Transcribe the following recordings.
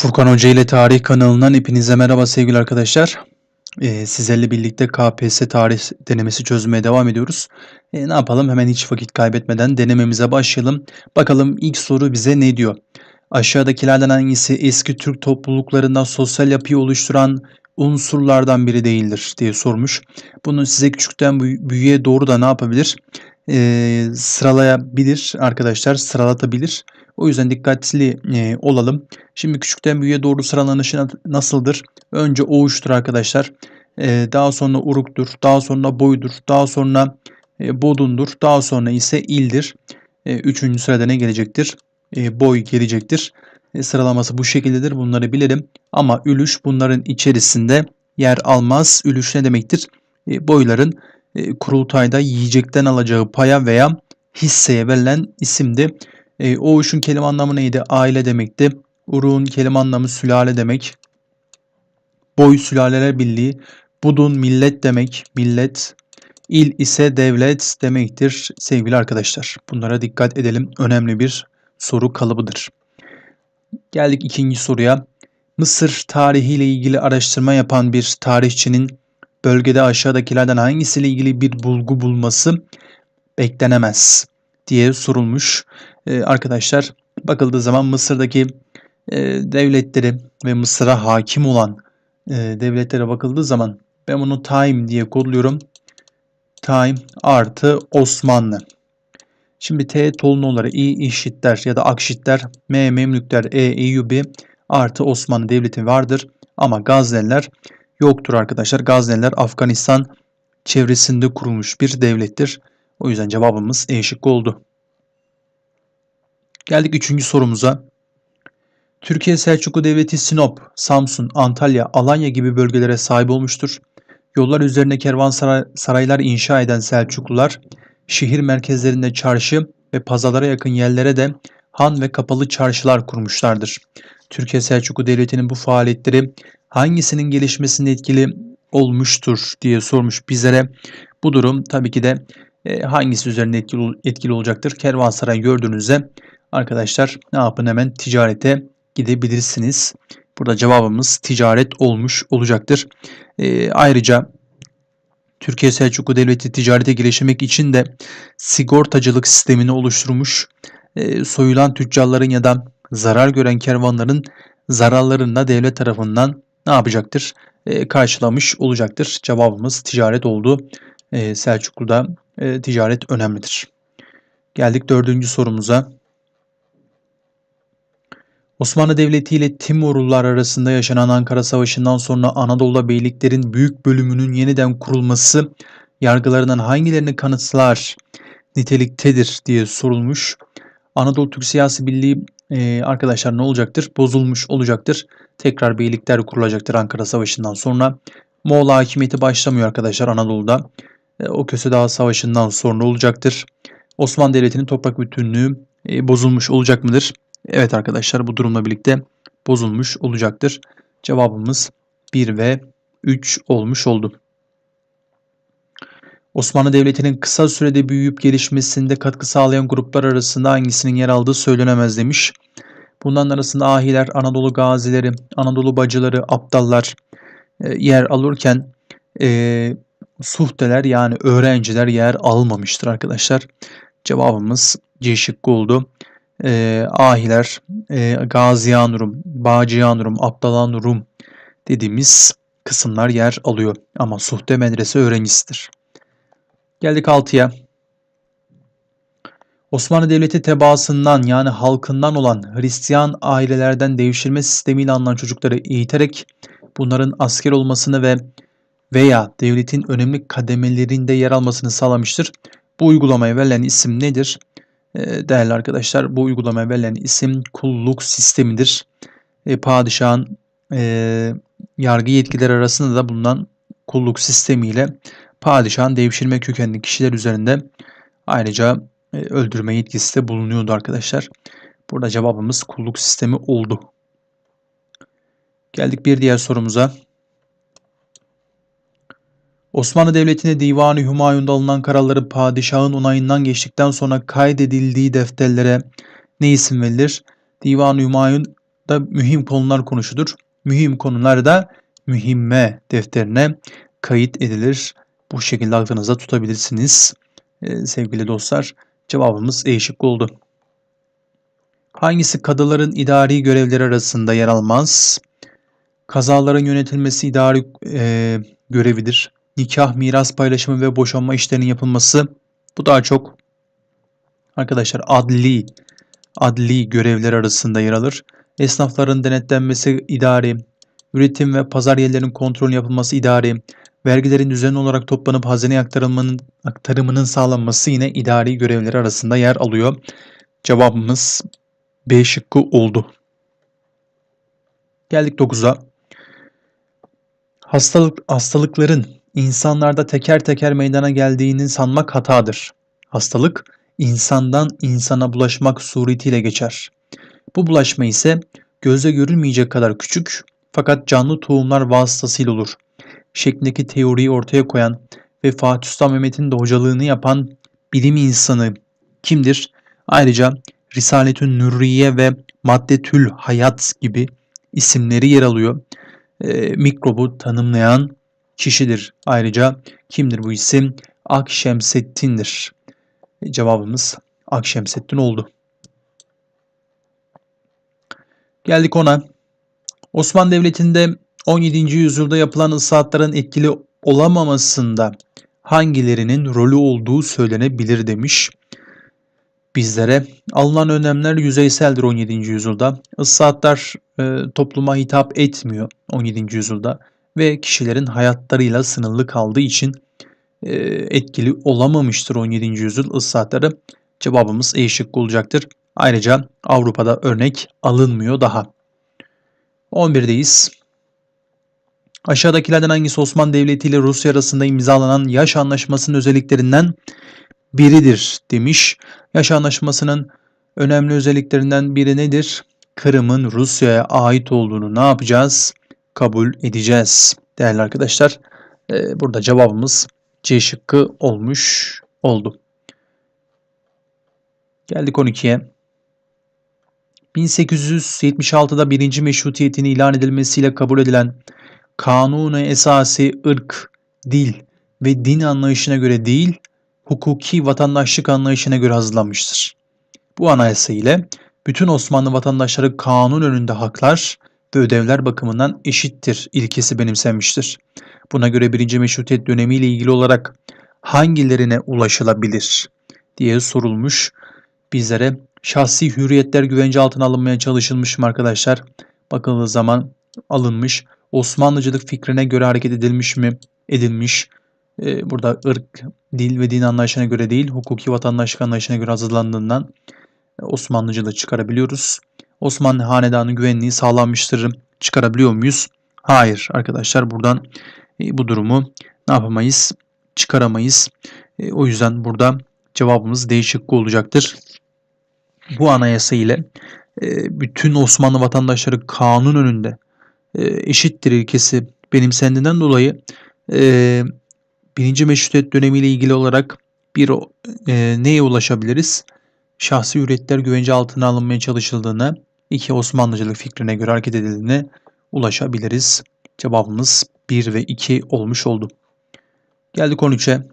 Furkan Hoca ile Tarih kanalından hepinize merhaba sevgili arkadaşlar. Ee, sizlerle birlikte KPSS tarih denemesi çözmeye devam ediyoruz. Ee, ne yapalım hemen hiç vakit kaybetmeden denememize başlayalım. Bakalım ilk soru bize ne diyor? Aşağıdakilerden hangisi eski Türk topluluklarından sosyal yapıyı oluşturan unsurlardan biri değildir diye sormuş. Bunu size küçükten büy- büyüğe doğru da ne yapabilir? Ee, sıralayabilir arkadaşlar, sıralatabilir. O yüzden dikkatli e, olalım. Şimdi küçükten büyüğe doğru sıralanışı na- nasıldır? Önce oğuştur arkadaşlar. Ee, daha sonra uruktur. Daha sonra boydur. Daha sonra e, bodundur. Daha sonra ise ildir. E, üçüncü sırada ne gelecektir? E, boy gelecektir. E, sıralaması bu şekildedir. Bunları bilelim. Ama ülüş bunların içerisinde yer almaz. Ülüş ne demektir? E, boyların e, kurultayda yiyecekten alacağı paya veya hisseye verilen isimdi. E, oğuşun kelime anlamı neydi? Aile demekti. Uruğun kelime anlamı sülale demek. Boy sülaleler birliği. Budun millet demek. Millet. İl ise devlet demektir sevgili arkadaşlar. Bunlara dikkat edelim. Önemli bir soru kalıbıdır. Geldik ikinci soruya. Mısır tarihiyle ilgili araştırma yapan bir tarihçinin bölgede aşağıdakilerden hangisiyle ilgili bir bulgu bulması beklenemez diye sorulmuş. Ee, arkadaşlar bakıldığı zaman Mısır'daki e, devletleri ve Mısır'a hakim olan e, devletlere bakıldığı zaman ben bunu Time diye kodluyorum. Time artı Osmanlı. Şimdi T Tolunoğulları, İ İşitler ya da Akşitler, M Memlükler, E Eyyubi artı Osmanlı Devleti vardır. Ama Gazneliler yoktur arkadaşlar. Gazneliler Afganistan çevresinde kurulmuş bir devlettir. O yüzden cevabımız E şıkkı oldu. Geldik üçüncü sorumuza. Türkiye Selçuklu Devleti Sinop, Samsun, Antalya, Alanya gibi bölgelere sahip olmuştur. Yollar üzerine kervansaraylar inşa eden Selçuklular, şehir merkezlerinde çarşı ve pazarlara yakın yerlere de han ve kapalı çarşılar kurmuşlardır. Türkiye Selçuklu Devleti'nin bu faaliyetleri hangisinin gelişmesinde etkili olmuştur diye sormuş bizlere. Bu durum tabii ki de e, hangisi üzerinde etkili, etkili olacaktır? Kervansaray gördüğünüzde arkadaşlar ne yapın hemen ticarete gidebilirsiniz. Burada cevabımız ticaret olmuş olacaktır. E, ayrıca Türkiye Selçuklu Devleti ticarete geliştirmek için de sigortacılık sistemini oluşturmuş. E, soyulan tüccarların ya da zarar gören kervanların zararlarını da devlet tarafından ne yapacaktır? E, karşılamış olacaktır. Cevabımız ticaret oldu. E, Selçuklu'da e, ticaret önemlidir. Geldik dördüncü sorumuza. Osmanlı Devleti ile Timurlular arasında yaşanan Ankara Savaşı'ndan sonra Anadolu'da beyliklerin büyük bölümünün yeniden kurulması yargılarından hangilerini kanıtlar niteliktedir diye sorulmuş. Anadolu Türk Siyasi Birliği e, arkadaşlar ne olacaktır? Bozulmuş olacaktır. Tekrar beylikler kurulacaktır Ankara Savaşı'ndan sonra. Moğol hakimiyeti başlamıyor arkadaşlar Anadolu'da. E, o Köse Dağı Savaşı'ndan sonra olacaktır. Osmanlı Devleti'nin toprak bütünlüğü e, bozulmuş olacak mıdır? Evet arkadaşlar bu durumla birlikte bozulmuş olacaktır. Cevabımız 1 ve 3 olmuş oldu. Osmanlı Devleti'nin kısa sürede büyüyüp gelişmesinde katkı sağlayan gruplar arasında hangisinin yer aldığı söylenemez demiş. Bunların arasında ahiler, Anadolu gazileri, Anadolu bacıları, aptallar e, yer alırken e, suhteler yani öğrenciler yer almamıştır arkadaşlar. Cevabımız C şıkkı oldu e, ahiler, e, Gaziyan Rum, Rum dediğimiz kısımlar yer alıyor. Ama Suhte medrese öğrencisidir. Geldik 6'ya. Osmanlı Devleti tebaasından yani halkından olan Hristiyan ailelerden devşirme sistemiyle alınan çocukları eğiterek bunların asker olmasını ve veya devletin önemli kademelerinde yer almasını sağlamıştır. Bu uygulamaya verilen isim nedir? Ee, değerli arkadaşlar bu uygulamaya verilen isim kulluk sistemidir. E, padişahın e, yargı yetkileri arasında da bulunan kulluk sistemiyle padişahın devşirme kökenli kişiler üzerinde ayrıca e, öldürme yetkisi de bulunuyordu arkadaşlar. Burada cevabımız kulluk sistemi oldu. Geldik bir diğer sorumuza. Osmanlı Devleti'ne Divan-ı Hümayun'da alınan kararları padişahın onayından geçtikten sonra kaydedildiği defterlere ne isim verilir? Divan-ı Hümayun da mühim konular konuşulur. Mühim konular da mühimme defterine kayıt edilir. Bu şekilde aklınızda tutabilirsiniz. Ee, sevgili dostlar cevabımız E şıkkı oldu. Hangisi kadıların idari görevleri arasında yer almaz? Kazaların yönetilmesi idari e, görevidir. Nikah, miras paylaşımı ve boşanma işlerinin yapılması bu daha çok arkadaşlar adli adli görevler arasında yer alır. Esnafların denetlenmesi idari, üretim ve pazar yerlerinin kontrol yapılması idari, vergilerin düzenli olarak toplanıp hazine aktarımının, aktarımının sağlanması yine idari görevleri arasında yer alıyor. Cevabımız B şıkkı oldu. Geldik 9'a. Hastalık, hastalıkların insanlarda teker teker meydana geldiğini sanmak hatadır. Hastalık insandan insana bulaşmak suretiyle geçer. Bu bulaşma ise gözle görülmeyecek kadar küçük fakat canlı tohumlar vasıtasıyla olur. Şeklindeki teoriyi ortaya koyan ve Fatih Sultan Mehmet'in de hocalığını yapan bilim insanı kimdir? Ayrıca Risaletün Nürriye ve Maddetül Hayat gibi isimleri yer alıyor. E, mikrobu tanımlayan kişidir. Ayrıca kimdir bu isim? Akşemseddin'dir. Cevabımız Akşemseddin oldu. Geldik ona. Osmanlı Devleti'nde 17. yüzyılda yapılan ıslahatların etkili olamamasında hangilerinin rolü olduğu söylenebilir demiş bizlere. Alınan önlemler yüzeyseldir 17. yüzyılda. Islahatlar e, topluma hitap etmiyor 17. yüzyılda ve kişilerin hayatlarıyla sınırlı kaldığı için e, etkili olamamıştır 17. yüzyıl ıslahatları. Cevabımız E şıkkı olacaktır. Ayrıca Avrupa'da örnek alınmıyor daha. 11'deyiz. Aşağıdakilerden hangisi Osmanlı Devleti ile Rusya arasında imzalanan yaş anlaşmasının özelliklerinden biridir demiş. Yaş anlaşmasının önemli özelliklerinden biri nedir? Kırım'ın Rusya'ya ait olduğunu ne yapacağız? Kabul edeceğiz. Değerli arkadaşlar e, burada cevabımız C şıkkı olmuş oldu. Geldik 12'ye. 1876'da birinci meşrutiyetin ilan edilmesiyle kabul edilen Kanunu Esası ırk, dil ve din anlayışına göre değil, hukuki vatandaşlık anlayışına göre hazırlanmıştır. Bu anayasa ile bütün Osmanlı vatandaşları kanun önünde haklar ve ödevler bakımından eşittir ilkesi benimsenmiştir. Buna göre birinci meşrutiyet dönemi ile ilgili olarak hangilerine ulaşılabilir diye sorulmuş bizlere. Şahsi hürriyetler güvence altına alınmaya çalışılmış mı arkadaşlar? Bakıldığı zaman alınmış. Osmanlıcılık fikrine göre hareket edilmiş mi? Edilmiş. Ee, burada ırk, dil ve din anlayışına göre değil, hukuki vatandaşlık anlayışına göre hazırlandığından e, Osmanlıcılığı çıkarabiliyoruz. Osmanlı hanedanı güvenliği sağlanmıştır. Çıkarabiliyor muyuz? Hayır arkadaşlar buradan e, bu durumu ne yapamayız? Çıkaramayız. E, o yüzden burada cevabımız değişik olacaktır. Bu anayasa ile bütün Osmanlı vatandaşları kanun önünde eşittir ilkesi benimsendiğinden dolayı birinci meşrutiyet dönemiyle ilgili olarak bir e, neye ulaşabiliriz? Şahsi hürriyetler güvence altına alınmaya çalışıldığını, iki Osmanlıcılık fikrine göre hareket edildiğine ulaşabiliriz. Cevabımız 1 ve 2 olmuş oldu. Geldik 13'e.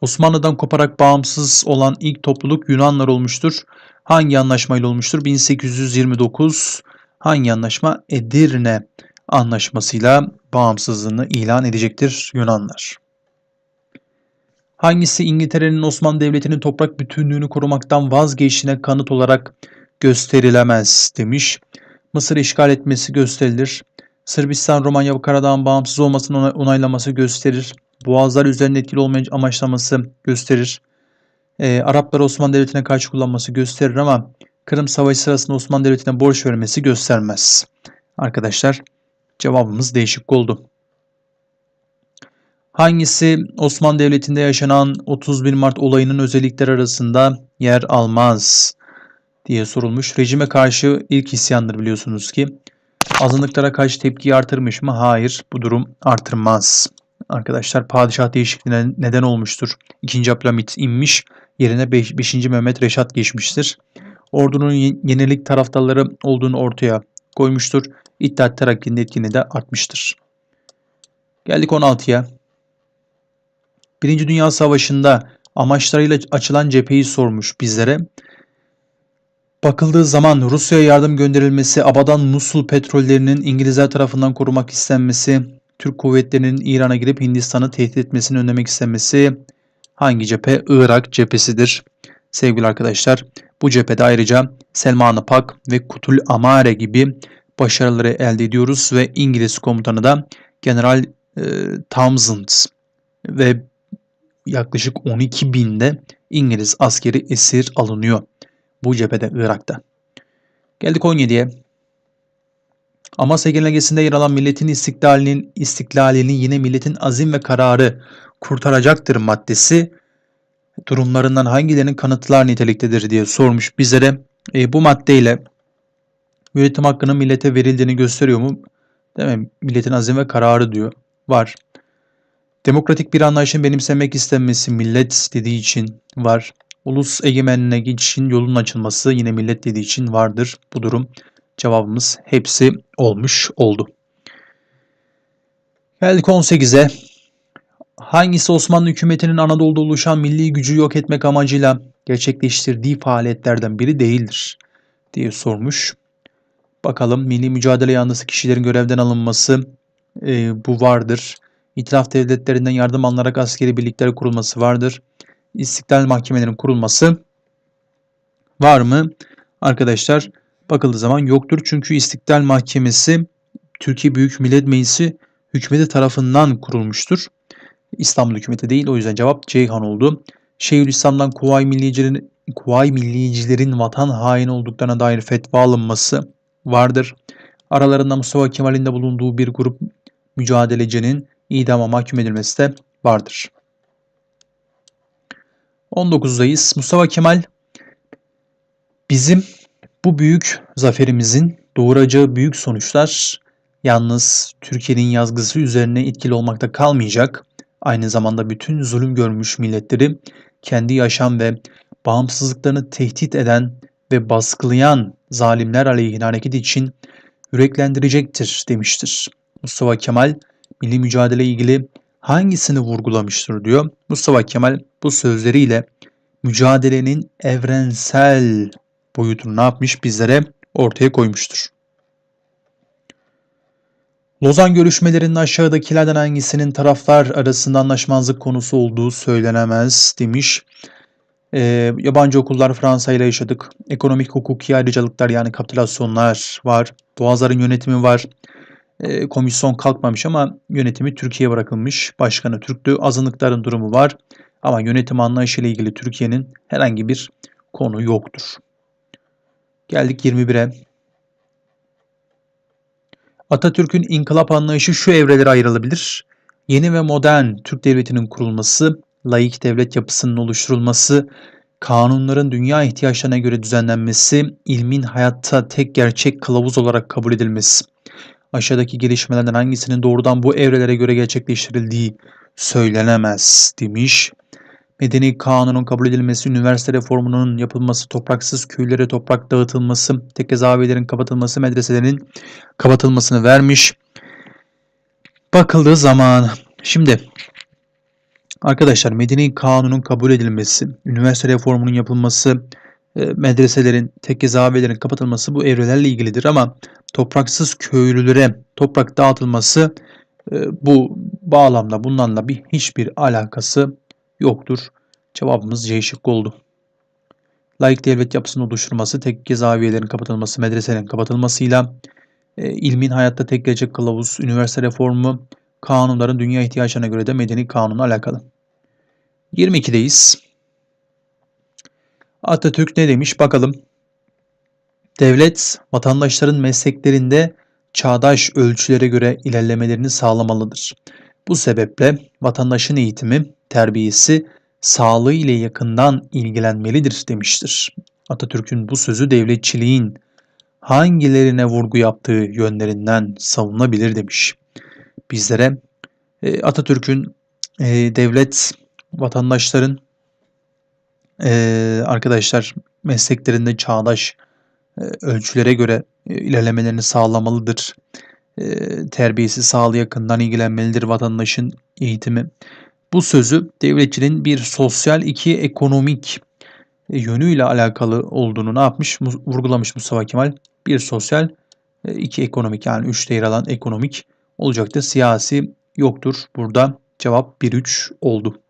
Osmanlı'dan koparak bağımsız olan ilk topluluk Yunanlar olmuştur. Hangi anlaşmayla olmuştur? 1829 hangi anlaşma? Edirne anlaşmasıyla bağımsızlığını ilan edecektir Yunanlar. Hangisi İngiltere'nin Osmanlı Devleti'nin toprak bütünlüğünü korumaktan vazgeçtiğine kanıt olarak gösterilemez demiş. Mısır işgal etmesi gösterilir. Sırbistan Romanya ve Karadağ'ın bağımsız olmasını onaylaması gösterir. Boğazlar üzerinde etkili olmaya amaçlaması gösterir. Ee, Araplar Osmanlı Devleti'ne karşı kullanması gösterir ama Kırım Savaşı sırasında Osmanlı Devleti'ne borç vermesi göstermez. Arkadaşlar Cevabımız değişik oldu. Hangisi Osmanlı Devleti'nde yaşanan 31 Mart olayının özellikleri arasında yer almaz diye sorulmuş. Rejime karşı ilk isyandır biliyorsunuz ki. Azınlıklara karşı tepkiyi artırmış mı? Hayır. Bu durum artırmaz. Arkadaşlar padişah değişikliğine neden olmuştur. 2. Abdülhamit inmiş. Yerine 5. Mehmet Reşat geçmiştir. ordunun ye- yenilik taraftarları olduğunu ortaya koymuştur. İttihat Terakki'nin etkinliği de artmıştır. Geldik 16'ya. Birinci Dünya Savaşı'nda amaçlarıyla açılan cepheyi sormuş bizlere. Bakıldığı zaman Rusya'ya yardım gönderilmesi, Abadan Musul petrollerinin İngilizler tarafından korumak istenmesi, Türk kuvvetlerinin İran'a girip Hindistan'ı tehdit etmesini önlemek istenmesi hangi cephe? Irak cephesidir. Sevgili arkadaşlar, bu cephede ayrıca Selman-ı Pak ve Kutul Amare gibi başarıları elde ediyoruz ve İngiliz komutanı da General e, Townsend ve yaklaşık 12 binde İngiliz askeri esir alınıyor bu cephede Irak'ta. Geldik 17'ye. Amasya Genelgesi'nde yer alan milletin istiklalinin, istiklalini yine milletin azim ve kararı kurtaracaktır maddesi durumlarından hangilerinin kanıtlar niteliktedir diye sormuş bizlere. E, bu maddeyle yönetim hakkının millete verildiğini gösteriyor mu? Değil mi? Milletin azim ve kararı diyor. Var. Demokratik bir anlayışın benimsemek istenmesi millet dediği için var. Ulus egemenliğine için yolun açılması yine millet dediği için vardır bu durum. Cevabımız hepsi olmuş oldu. Geldik 18'e. Hangisi Osmanlı hükümetinin Anadolu'da oluşan milli gücü yok etmek amacıyla gerçekleştirdiği faaliyetlerden biri değildir diye sormuş. Bakalım milli mücadele yanlısı kişilerin görevden alınması e, bu vardır. İtilaf devletlerinden yardım alınarak askeri birlikler kurulması vardır. İstiklal mahkemelerinin kurulması var mı? Arkadaşlar bakıldığı zaman yoktur. Çünkü İstiklal Mahkemesi Türkiye Büyük Millet Meclisi hükümeti tarafından kurulmuştur. İstanbul hükümeti değil. O yüzden cevap Ceyhan oldu. Şeyhülislam'dan Kuvayi Milliyecilerin, Kuvayi Milliyecilerin vatan haini olduklarına dair fetva alınması vardır. Aralarında Mustafa Kemal'in de bulunduğu bir grup mücadelecinin idama mahkum edilmesi de vardır. 19'dayız. Mustafa Kemal bizim bu büyük zaferimizin doğuracağı büyük sonuçlar yalnız Türkiye'nin yazgısı üzerine etkili olmakta kalmayacak. Aynı zamanda bütün zulüm görmüş milletleri kendi yaşam ve bağımsızlıklarını tehdit eden ve baskılayan zalimler aleyhine hareket için yüreklendirecektir demiştir. Mustafa Kemal milli mücadele ilgili hangisini vurgulamıştır diyor. Mustafa Kemal bu sözleriyle mücadelenin evrensel boyutunu ne yapmış bizlere ortaya koymuştur. Lozan görüşmelerinin aşağıdakilerden hangisinin taraflar arasında anlaşmazlık konusu olduğu söylenemez demiş. E, yabancı okullar Fransa ile yaşadık. Ekonomik hukuki ayrıcalıklar yani kapitülasyonlar var. Boğazların yönetimi var. E, komisyon kalkmamış ama yönetimi Türkiye'ye bırakılmış. Başkanı Türktü. Azınlıkların durumu var. Ama yönetim anlayışı ile ilgili Türkiye'nin herhangi bir konu yoktur. Geldik 21'e. Atatürk'ün inkılap anlayışı şu evrelere ayrılabilir. Yeni ve modern Türk devletinin kurulması, laik devlet yapısının oluşturulması, kanunların dünya ihtiyaçlarına göre düzenlenmesi, ilmin hayatta tek gerçek kılavuz olarak kabul edilmesi. Aşağıdaki gelişmelerden hangisinin doğrudan bu evrelere göre gerçekleştirildiği söylenemez demiş. Medeni kanunun kabul edilmesi, üniversite reformunun yapılması, topraksız köylere toprak dağıtılması, tekke zaviyelerin kapatılması, medreselerin kapatılmasını vermiş. Bakıldığı zaman şimdi arkadaşlar medeni kanunun kabul edilmesi, üniversite reformunun yapılması, e, medreselerin, tekke zaviyelerin kapatılması bu evrelerle ilgilidir ama topraksız köylülere toprak dağıtılması e, bu bağlamda bunlarla bir hiçbir alakası yoktur. Cevabımız C şıkkı oldu. Laik devlet yapısının oluşturması, tekke zaviyelerin kapatılması, medreselerin kapatılmasıyla e, ilmin hayatta tek gelecek kılavuz, üniversite reformu, kanunların dünya ihtiyaçlarına göre de medeni kanunla alakalı. 22'deyiz. Atatürk ne demiş bakalım. Devlet vatandaşların mesleklerinde çağdaş ölçülere göre ilerlemelerini sağlamalıdır. Bu sebeple vatandaşın eğitimi, terbiyesi, sağlığı ile yakından ilgilenmelidir demiştir. Atatürk'ün bu sözü devletçiliğin hangilerine vurgu yaptığı yönlerinden savunulabilir demiş. Bizlere e, Atatürk'ün e, devlet vatandaşların e, arkadaşlar mesleklerinde çağdaş ölçülere göre e, ilerlemelerini sağlamalıdır. E, terbiyesi sağlığı yakından ilgilenmelidir vatandaşın eğitimi. Bu sözü devletçinin bir sosyal iki ekonomik e, yönüyle alakalı olduğunu ne yapmış? Vurgulamış Mustafa Kemal. Bir sosyal, e, iki ekonomik yani üçte yer alan ekonomik olacaktı. Siyasi yoktur. Burada cevap 1-3 oldu.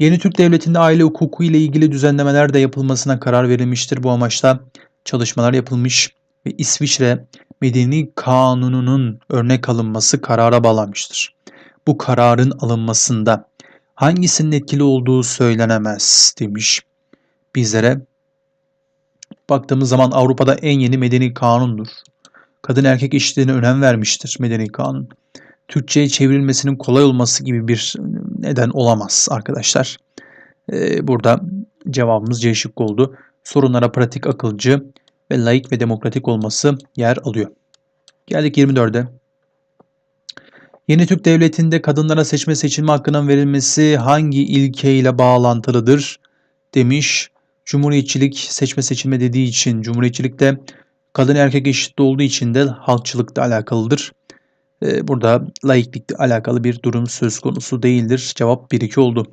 Yeni Türk Devleti'nde aile hukuku ile ilgili düzenlemeler de yapılmasına karar verilmiştir. Bu amaçla çalışmalar yapılmış ve İsviçre Medeni Kanunu'nun örnek alınması karara bağlanmıştır. Bu kararın alınmasında hangisinin etkili olduğu söylenemez demiş bizlere. Baktığımız zaman Avrupa'da en yeni medeni kanundur. Kadın erkek eşitliğine önem vermiştir medeni kanun. Türkçe'ye çevrilmesinin kolay olması gibi bir neden olamaz arkadaşlar. Ee, burada cevabımız C şıkkı oldu. Sorunlara pratik, akılcı ve laik ve demokratik olması yer alıyor. Geldik 24'e. Yeni Türk Devleti'nde kadınlara seçme seçilme hakkının verilmesi hangi ilkeyle bağlantılıdır demiş. Cumhuriyetçilik seçme seçilme dediği için Cumhuriyetçilikte kadın erkek eşitliği olduğu için de halkçılıkla alakalıdır. Ee, burada laiklikle alakalı bir durum söz konusu değildir. Cevap 1-2 oldu.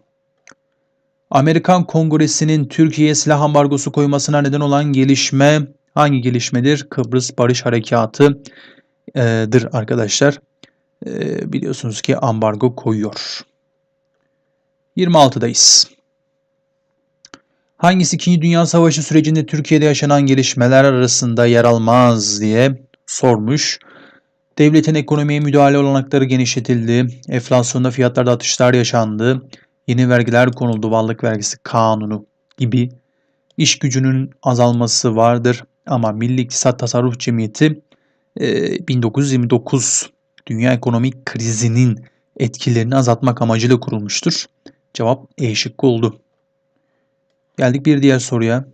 Amerikan Kongresi'nin Türkiye'ye silah ambargosu koymasına neden olan gelişme hangi gelişmedir? Kıbrıs Barış Harekatı'dır arkadaşlar. Ee, biliyorsunuz ki ambargo koyuyor. 26'dayız. Hangisi 2. Dünya Savaşı sürecinde Türkiye'de yaşanan gelişmeler arasında yer almaz diye sormuş. Devletin ekonomiye müdahale olanakları genişletildi. Enflasyonda fiyatlarda atışlar yaşandı. Yeni vergiler konuldu. Varlık vergisi kanunu gibi. İş gücünün azalması vardır. Ama Milli İktisat Tasarruf Cemiyeti 1929 dünya ekonomik krizinin etkilerini azaltmak amacıyla kurulmuştur. Cevap E şıkkı oldu. Geldik bir diğer soruya.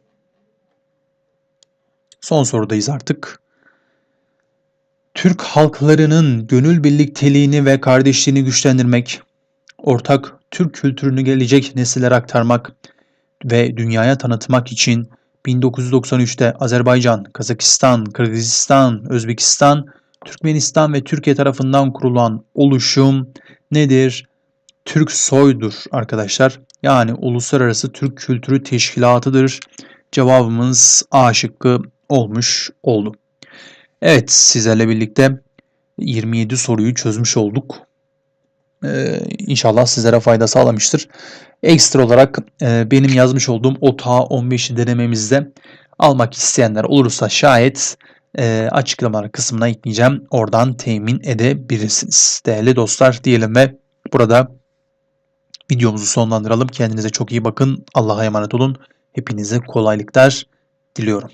Son sorudayız artık. Türk halklarının gönül birlikteliğini ve kardeşliğini güçlendirmek, ortak Türk kültürünü gelecek nesillere aktarmak ve dünyaya tanıtmak için 1993'te Azerbaycan, Kazakistan, Kırgızistan, Özbekistan, Türkmenistan ve Türkiye tarafından kurulan oluşum nedir? Türk soydur arkadaşlar. Yani Uluslararası Türk Kültürü Teşkilatı'dır. Cevabımız A şıkkı olmuş oldu. Evet sizlerle birlikte 27 soruyu çözmüş olduk. Ee, inşallah sizlere fayda sağlamıştır. Ekstra olarak e, benim yazmış olduğum OTA 15'i denememizde almak isteyenler olursa şayet e, açıklamalar kısmına ekleyeceğim. Oradan temin edebilirsiniz. Değerli dostlar diyelim ve burada videomuzu sonlandıralım. Kendinize çok iyi bakın. Allah'a emanet olun. Hepinize kolaylıklar diliyorum.